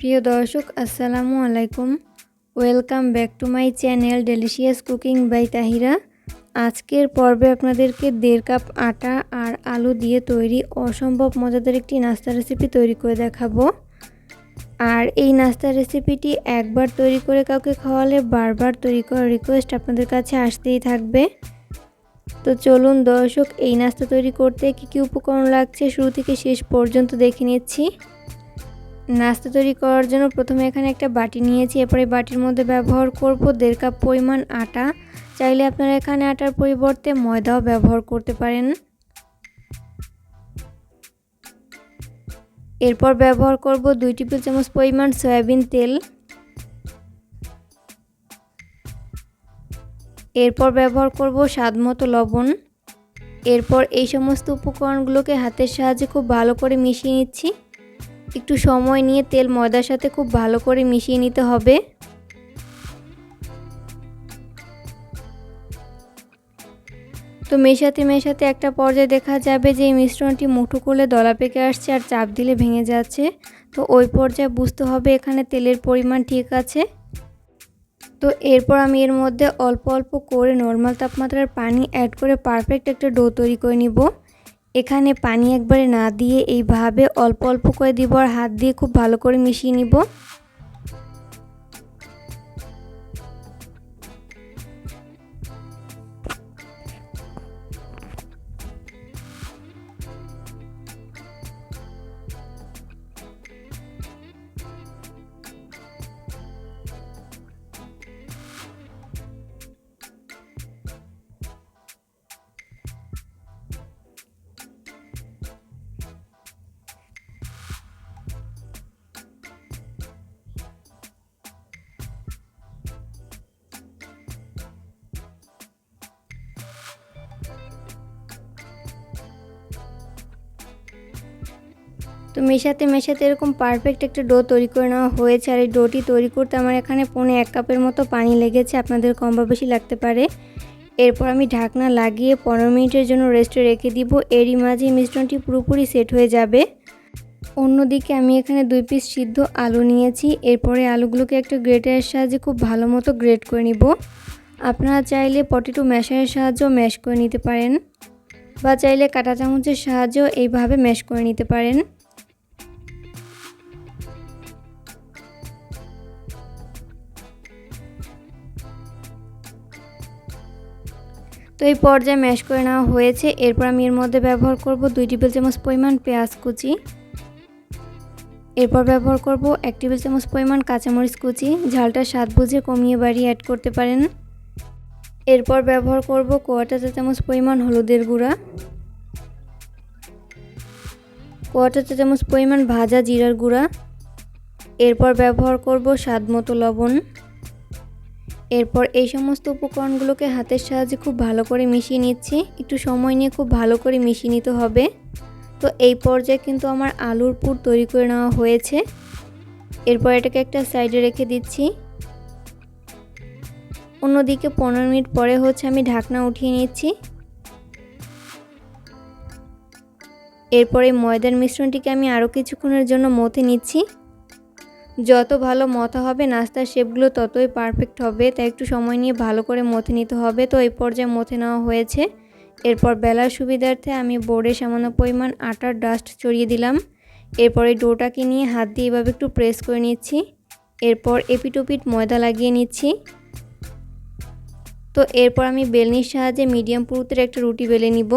প্রিয় দর্শক, আসসালামু আলাইকুম। Welcome back to my channel delicious cooking by Tahira আজকের পর্বে আপনাদেরকে দেড় কাপ আটা আর আলু দিয়ে তৈরি অসম্ভব মজাদার একটি নাস্তা রেসিপি তৈরি করে দেখাবো। আর এই নাস্তা রেসিপিটি একবার তৈরি করে কাউকে খাওয়ালে বারবার তৈরি করার রিকোয়েস্ট আপনাদের কাছে আসতেই থাকবে। তো চলুন দর্শক, এই নাস্তা তৈরি করতে কী কী উপকরণ লাগছে শুরু থেকে শেষ পর্যন্ত দেখে নিচ্ছি। নাস্তা তৈরি করার জন্য প্রথমে এখানে একটা বাটি নিয়েছি। এরপরে বাটির মধ্যে ব্যবহার করব দেড় কাপ পরিমাণ আটা। চাইলে আপনারা এখানে আটার পরিবর্তে ময়দাও ব্যবহার করতে পারেন। এরপর ব্যবহার করব দুই টেবিল চামচ পরিমাণ সয়াবিন তেল। এরপর ব্যবহার করব স্বাদ মতো লবণ। এরপর এই সমস্ত উপকরণগুলোকে হাতের সাহায্যে খুব ভালো করে মিশিয়ে নিচ্ছি। একটু সময় নিয়ে তেল ময়দার সাথে খুব ভালো করে মিশিয়ে নিতে হবে। তো মেশাতে মেশাতে একটা পর্যায়ে দেখা যাবে যে এই মিশ্রণটি মুঠো করলে দলা পেকে আসছে আর চাপ দিলে ভেঙে যাচ্ছে। তো ওই পর্যায়ে বুঝতে হবে এখানে তেলের পরিমাণ ঠিক আছে। তো এরপর আমি এর মধ্যে অল্প অল্প করে নর্মাল তাপমাত্রার পানি অ্যাড করে পারফেক্ট একটা ডো তৈরি করে নিব। এখানে পানি একবারে না দিয়ে এইভাবে অল্প অল্প করে দিব আর হাত দিয়ে খুব ভালো করে মিশিয়ে নিব। তো মেশাতে মেশাতে এরকম পারফেক্ট একটা ডো তৈরি করে নেওয়া হয়েছে। আর এই ডোটি তৈরি করতে আমার এখানে পৌনে এক কাপের মতো পানি লেগেছে। আপনাদের কম বা বেশি লাগতে পারে। এরপর আমি ঢাকনা লাগিয়ে পনেরো মিনিটের জন্য রেস্টে রেখে দিব। এরই মাঝে মিশ্রণটি পুরোপুরি সেট হয়ে যাবে। অন্যদিকে আমি এখানে দুই পিস সিদ্ধ আলু নিয়েছি। এরপরে আলুগুলোকে একটা গ্রেটারের সাহায্যে খুব ভালো মতো গ্রেট করে নিব। আপনারা চাইলে পটেটো ম্যাশারের সাহায্যেও ম্যাশ করে নিতে পারেন। বা চাইলে কাঁটা চামচের সাহায্যেও এইভাবে ম্যাশ করে নিতে পারেন। তো এই পর্যায়ে ম্যাশ করে নেওয়া হয়েছে। এরপর আমি এর মধ্যে ব্যবহার করব দুই টেবিল চামচ পরিমাণ পেঁয়াজ কুচি। এরপর ব্যবহার করব এক টেবিল চামচ পরিমাণ কাঁচামরিচ কুচি। ঝালটা স্বাদ বুঝে কমিয়ে বাড়িয়ে অ্যাড করতে পারেন। এরপর ব্যবহার করব কোয়াটা চা চামচ পরিমাণ হলুদের গুঁড়া। কোয়াটা চা চামচ পরিমাণ ভাজা জিরার গুঁড়া। এরপর ব্যবহার করব স্বাদ মতো লবণ। এরপর এই সমস্ত উপকরণগুলোকে হাতের সাহায্যে খুব ভালো করে মিশিয়ে নিচ্ছি। একটু সময় নিয়ে খুব ভালো করে মিশিয়ে নিতে হবে। তো এই পর্যায়ে কিন্তু আমার আলুর পুর তৈরি করে নেওয়া হয়েছে। এরপর এটাকে একটা সাইডে রেখে দিচ্ছি। অন্যদিকে পনেরো মিনিট পরে হচ্ছে আমি ঢাকনা উঠিয়ে নিচ্ছি। এরপরে ময়দার মিশ্রণটিকে আমি আরও কিছুক্ষণের জন্য মথে নিচ্ছি। যত ভালো মথা হবে, নাস্তার শেপগুলো ততই পারফেক্ট হবে। তাই একটু সময় নিয়ে ভালো করে মথে নিতে হবে। তো এই পর্যায়ে মথে নেওয়া হয়েছে। এরপর বেলার সুবিধার্থে আমি বোর্ডে সামান্য পরিমাণ আটার ডাস্ট চড়িয়ে দিলাম। এরপরে ডোটাকে নিয়ে হাত দিয়ে এভাবে একটু প্রেস করে নিচ্ছি। এরপর এপিটোপিট ময়দা লাগিয়ে নিচ্ছি। তো এরপর আমি বেলনির সাহায্যে মিডিয়াম পুরুতের একটা রুটি বেলে নিব।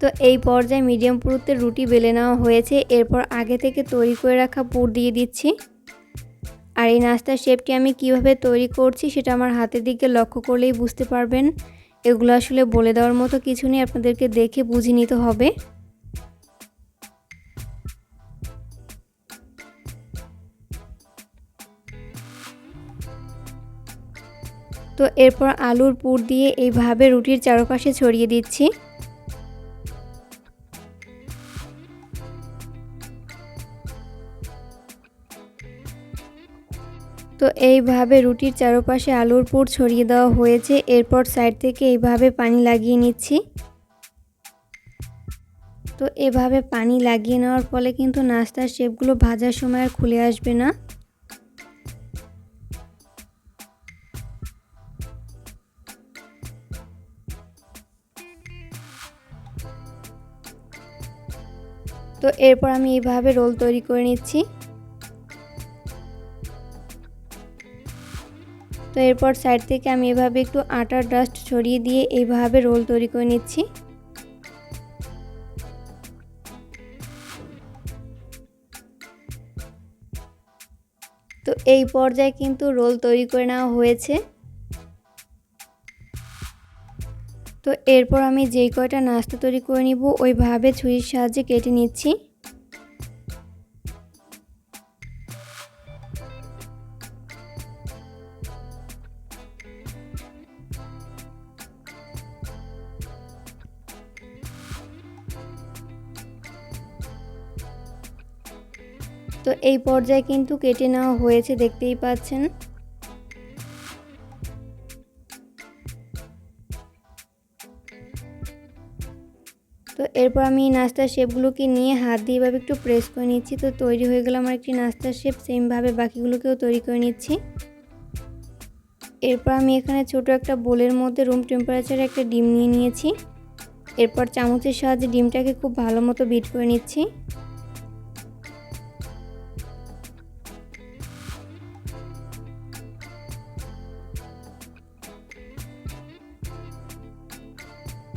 তো এই পর্যায়ে মিডিয়াম পুরুত্বের রুটি বেলে নেওয়া হয়েছে। এরপর আগে থেকে তৈরি করে রাখা পুর দিয়ে দিচ্ছি। আর এই নাস্তার শেপটি আমি কীভাবে তৈরি করছি সেটা আমার হাতের দিকে লক্ষ্য করলেই বুঝতে পারবেন। এগুলো আসলে বলে দেওয়ার মতো কিছু নেই, আপনাদেরকে দেখে বুঝে নিতে হবে। তো এরপর আলুর পুর দিয়ে এইভাবে রুটির চারপাশে ছড়িয়ে দিচ্ছি। তো এইভাবে রুটির চারপাশে আলুর পুর ছড়িয়ে দেওয়া হয়েছে। এরপর সাইড থেকে এইভাবে পানি লাগিয়ে নিচ্ছি। তো এভাবে পানি লাগিয়ে নেওয়ার ফলে কিন্তু নাস্তার শেপগুলো ভাজার সময় আর খুলে আসবে না। তো এরপর আমি এইভাবে রোল তৈরি করে নিচ্ছি। তো এরপর সাইড থেকে আমি এভাবে একটু আটার ডাস্ট ছড়িয়ে দিয়ে এইভাবে রোল তৈরি করে নিচ্ছি। তো এই পর্যায়ে কিন্তু রোল তৈরি করে নেওয়া হয়েছে। তো এরপর আমি যেই কয়টা নাস্তা তৈরি করে নিব ওইভাবে ছুরির সাহায্যে কেটে নিচ্ছি। তো এই পর্যায়ে কিন্তু কেটে নেওয়া হয়েছে, দেখতেই পাচ্ছেন। তো এরপর আমি নাস্তার শেপগুলোকে নিয়ে হাত দিয়ে এভাবে একটু প্রেস করে নিচ্ছি। তো তৈরি হয়ে গেল আমার একটি নাস্তার শেপ, সেমভাবে বাকিগুলোকেও তৈরি করে নিচ্ছি। এরপর আমি এখানে ছোট একটা বোলের মধ্যে রুম টেম্পারেচারে একটা ডিম নিয়ে নিয়েছি। এরপর চামচের সাহায্যে ডিমটাকে খুব ভালো মতো বিট করে নিচ্ছি।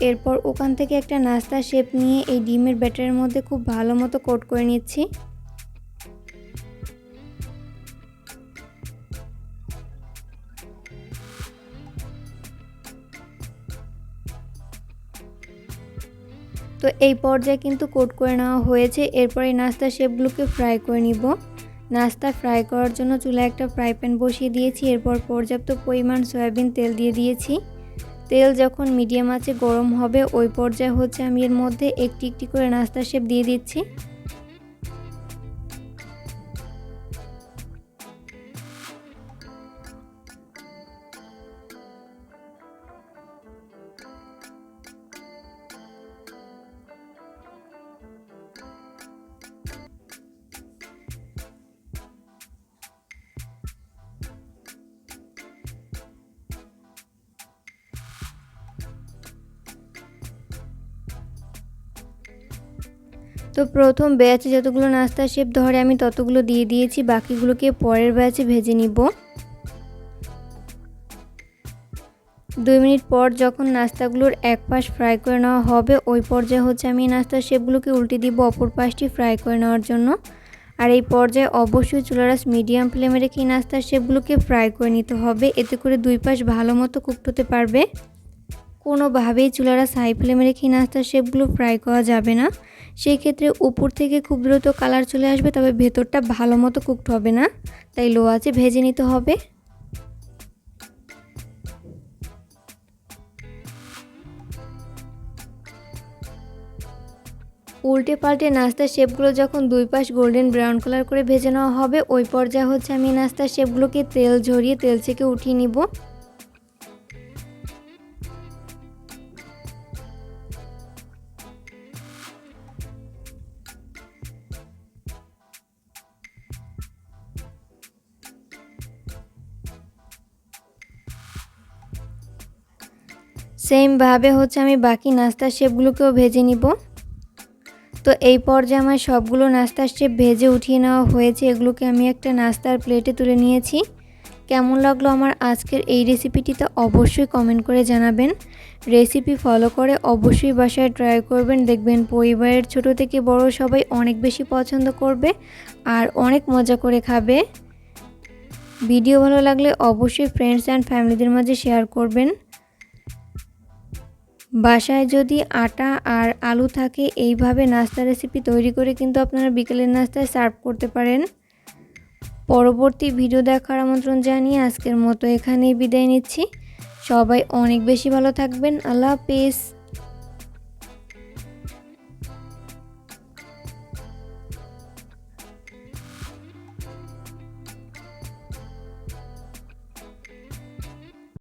এরপর ওখান থেকে একটা নাস্তা শেপ নিয়ে এই ডিমের ব্যাটারের মধ্যে খুব ভালো মতো কোট করে নিচ্ছি। তো এই পর্যায়ে কিন্তু কোট করে নেওয়া হয়েছে। এরপর এই নাস্তা শেপগুলোকে ফ্রাই করে নিব। নাস্তা ফ্রাই করার জন্য চুলায় একটা ফ্রাই প্যান বসিয়ে দিয়েছি। এরপর পর্যাপ্ত পরিমাণ সয়াবিন তেল দিয়ে দিয়েছি। তেল যখন মিডিয়াম আছে গরম হবে, ওই পর্যায়ে হচ্ছে আমি এর মধ্যে একটি একটি করে নাস্তা শেপ দিয়ে দিচ্ছি। তো প্রথম ব্যাচে যতগুলো নাস্তার শেপ ধরে আমি ততগুলো দিয়ে দিয়েছি, বাকিগুলোকে পরের ব্যাচে ভেজে নিব। দুই মিনিট পর যখন নাস্তাগুলোর এক পাশ ফ্রাই করে নেওয়া হবে, ওই পর্যায়ে হচ্ছে আমি নাস্তার শেপগুলোকে উল্টে দিব অপর পাশটি ফ্রাই করে নেওয়ার জন্য। আর এই পর্যায়ে অবশ্যই চুলারাস মিডিয়াম ফ্লেমে রেখে নাস্তার শেপগুলোকে ফ্রাই করে নিতে হবে, এতে করে দুই পাশ ভালো মতো কুকড হতে পারবে। কোনোভাবেই চুলারাস হাই ফ্লেমে রেখে নাস্তার শেপগুলো ফ্রাই করা যাবে না। সেই ক্ষেত্রে উপর থেকে খুব দ্রুত কালার চলে আসবে, তবে ভেতরটা ভালো মতো কুকড হবে না। তাই লো আছে ভেজে নিতে হবে। উল্টে পাল্টে নাস্তার শেপগুলো যখন দুই পাশ গোল্ডেন ব্রাউন কালার করে ভেজে নেওয়া হবে, ওই পর্যায়ে হচ্ছে আমি নাস্তার শেপগুলোকে তেল ঝরিয়ে তেল থেকে উঠিয়ে নিব। সেমভাবে হচ্ছে আমি বাকি নাস্তার শেপগুলোকেও ভেজে নিব। তো এই পর্যায়ে আমার সবগুলো নাস্তার শেপ ভেজে উঠিয়ে নেওয়া হয়েছে। এগুলোকে আমি একটা নাস্তার প্লেটে তুলে নিয়েছি। কেমন লাগল আমার আজকের এই রেসিপিটিতে অবশ্যই কমেন্ট করে জানাবেন। রেসিপি ফলো করে অবশ্যই বাসায় ট্রাই করবেন। দেখবেন পরিবারের ছোট থেকে বড় সবাই অনেক বেশি পছন্দ করবে আর অনেক মজা করে খাবে। ভিডিও ভালো লাগলে অবশ্যই ফ্রেন্ডস অ্যান্ড ফ্যামিলিদের মাঝে শেয়ার করবেন। বাসায় যদি আটা আর আলু থাকে, এইভাবে নাস্তা রেসিপি তৈরি করে কিন্তু আপনারা বিকেলের নাস্তায় সার্ভ করতে পারেন। পরবর্তী ভিডিও দেখার আমন্ত্রণ জানিয়ে আজকের মতো এখানেই বিদায় নিচ্ছি। সবাই অনেক বেশি ভালো থাকবেন। আল্লাহ হাফিজ।